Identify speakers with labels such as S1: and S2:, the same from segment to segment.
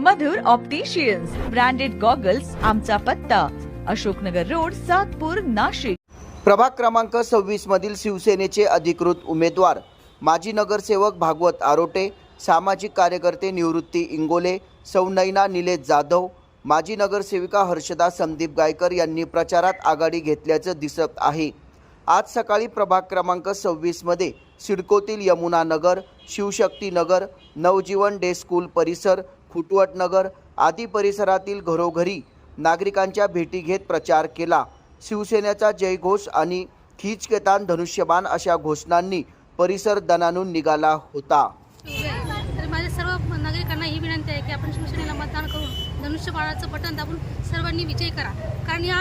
S1: मधुर opticians branded goggles आमचा पत्ता Ashoknagar road Satpur Nashik.
S2: प्रभाग क्रमांक सव्वीस मधील शिवसेनेचे अधिकृत उमेदवार माजी नगरसेवक भागवत आरोटे सामाजिक कार्यकर्ते निवृत्ती इंगोले सौनैना निलेश जाधव माजी नगरसेविका हर्षदा संदीप गायकर यांनी प्रचारात आघाडी घेतल्याचं दिसत आहे. आज सकाळी प्रभाग क्रमांक सव्वीसमध्ये सिडकोतील यमुना नगर शिवशक्ती नगर नवजीवन डे स्कूल परिसर खुटवट नगर आदी परिसरातील घरोघरी नागरिकांच्या भेटी घेत प्रचार केला. शिवसेनेचा जयघोष आणि खिचकेतान धनुष्यबाण अशा घोषणांनी परिसर दणानून निघाला होता.
S3: तर माझ्या सर्व नागरिकांना ही विनंती आहे की आपण शिवसेनेला मतदान करून धनुष्यबाणाचं बटन दाबून सर्वांनी विजय करा. कारण या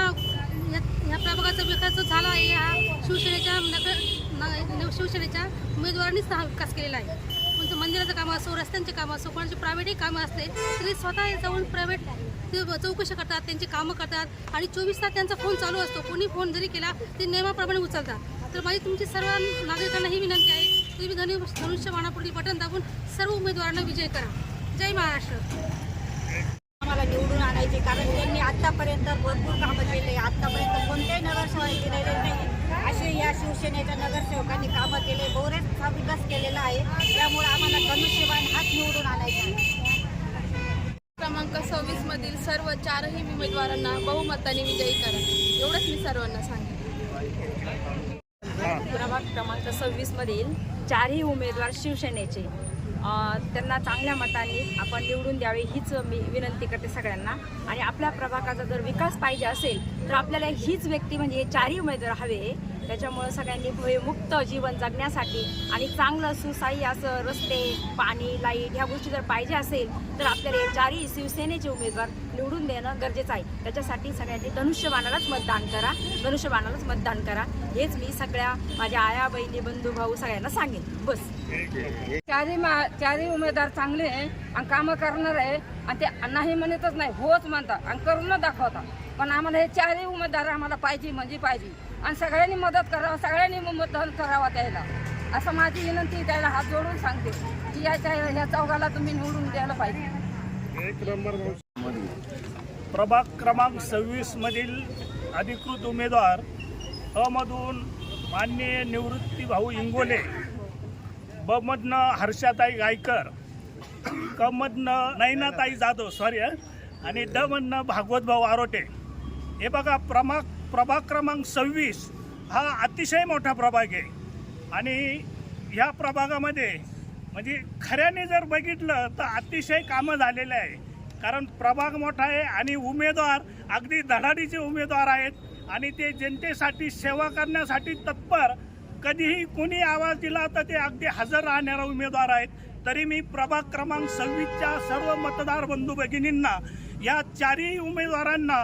S3: या प्रभागाचा विकास जो झाला आहे हा शिवसेनेच्या नगर न- शिवसेनेच्या उमेदवारांनीच हा विकास केलेला आहे. मंदिराचं काम असो रस्त्यांचे काम असो कोणाची प्रायव्हेटही कामं असते तरी स्वतः जाऊन प्रायव्हेट ते चौकशी करतात त्यांची कामं करतात आणि चोवीस तास त्यांचा फोन चालू असतो. कोणी फोन जरी केला ते नियमाप्रमाणे उचलतात. तर माझी तुमची सर्व नागरिकांना ही विनंती आहे तुम्ही धनु धनुष्य बाणापुढील बटन दाबून सर्व उमेदवारांना विजय करा. जय महाराष्ट्र.
S4: आम्हाला निवडून आणायचे कारण त्यांनी आत्तापर्यंत भरपूर कामं केले. आत्तापर्यंत कोणत्याही नगरसेवक केलेले नाही असे या शिवसेनेच्या नगरसेवकांनी कामं केले. बरेचसा विकास केलेला आहे. आम्हाला धनुष्यबाण हाच निवडून आणायचा.
S5: क्रमांक सव्वीस मधील सर्व चारही उमेदवारांना बहुमताने विजयी करा. एवढंच मी सर्वांना सांगेन.
S6: प्रभाग क्रमांक सव्वीसमधील चारही उमेदवार शिवसेनेचे. त्यांना चांगल्या मतांनी आपण निवडून द्यावे हीच मी विनंती करते सगळ्यांना. आणि आपल्या प्रभागाचा जर विकास पाहिजे असेल तर आपल्याला हीच व्यक्ती म्हणजे हे चारही उमेदवार हवे. त्याच्यामुळं सगळ्यांनी भयमुक्त जीवन जगण्यासाठी आणि चांगलं सुसाई असं रस्ते पाणी लाइट ह्या गोष्टी जर पाहिजे असेल तर आपल्याला हे चारही शिवसेनेचे उमेदवार निवडून देणं गरजेचं आहे. त्याच्यासाठी सगळ्यांनी धनुष्यबाणालाच मतदान करा धनुष्यबाणालाच मतदान करा. हेच मी सगळ्या माझ्या आया बहिणी बंधू भाऊ सगळ्यांना सांगेन. बस.
S7: चारही मा चारही उमेदवार चांगले आहे आणि कामं करणार आहे आणि ते नाही म्हणतच नाही होच म्हणतात आणि करून दाखवतात. पण आम्हाला हे चारही उमेदवार आम्हाला पाहिजे म्हणजे पाहिजे. आणि सगळ्यांनी मदत करावं सगळ्यांनी मतदान करावं त्याला. असं माझी विनंती त्याला हात जोडून सांगते की याच्या ह्या चौघाला तुम्ही निवडून द्यायला पाहिजे.
S8: प्रभाग क्रमांक सव्वीस मधील अधिकृत उमेदवार अमधून मधून माननीय निवृत्ती भाऊ इंगोले. बमधनं हर्षाताई गायकर कमधनं नैनाताई जाधव सॉरी हं. आणि ड मधनं भागवतभाऊ आरोटे. हे बघा प्रमा प्रभाग क्रमांक सव्वीस हा अतिशय मोठा प्रभाग आहे. आणि ह्या प्रभागामध्ये म्हणजे खऱ्याने जर बघितलं तर अतिशय कामं झालेलं आहे. कारण प्रभाग मोठा आहे आणि उमेदवार अगदी धडाडीचे उमेदवार आहेत. आणि ते जनतेसाठी सेवा करण्यासाठी तत्पर कधीही कोणी आवाज दिला तर ते अगदी हजर राहणारा उमेदवार आहेत. तरी मी प्रभाग क्रमांक सव्वीसच्या सर्व मतदार बंधू भगिनींना या चारही उमेदवारांना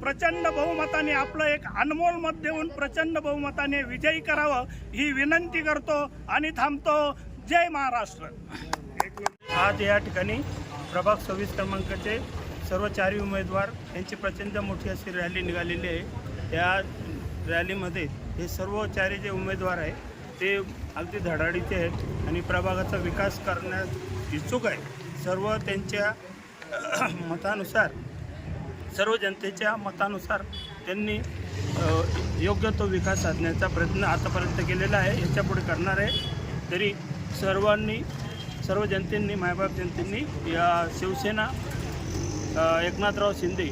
S8: प्रचंड बहुमताने आपलं एक अनमोल मत देऊन प्रचंड बहुमताने विजयी करावं ही विनंती करतो आणि थांबतो. जय महाराष्ट्र. आज या ठिकाणी प्रभाग सव्वीस क्रमांकाचे सर्व चारही उमेदवार यांची प्रचंड मोठी अशी रॅली निघालेली आहे. या रॅलीमध्ये हे सर्व चारे जे उमेदवार आहे ते अगदी धडाडीचे आहेत आणि प्रभागाचा विकास करण्यास इच्छुक आहे सर्व त्यांच्या मतानुसार सर्व जनतेच्या मतानुसार त्यांनी योग्य तो विकास साधण्याचा प्रयत्न आतापर्यंत केलेला आहे याच्यापुढे करणार आहे. तरी सर्वांनी सर्व जनतेंनी मायबाप जनतेंनी या शिवसेना एकनाथराव शिंदे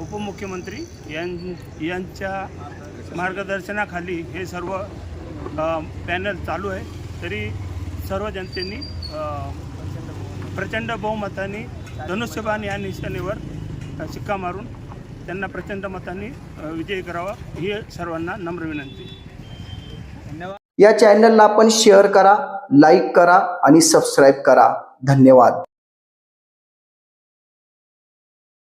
S8: उपमुख्यमंत्री यां यांच्या मार्गदर्शनाखाली हे सर्व पॅनल चालू आहे. तरी सर्व जनतेनी प्रचंड बहुमताने धनुष्यबाण या निशाणीवर शिक्का मारून त्यांना प्रचंड मताने विजय विजयी करावा ही सर्वांना नम्र विनंती.
S2: धन्यवाद या चॅनलला आपण शेअर करा लाईक करा आणि सबस्क्राईब करा. धन्यवाद.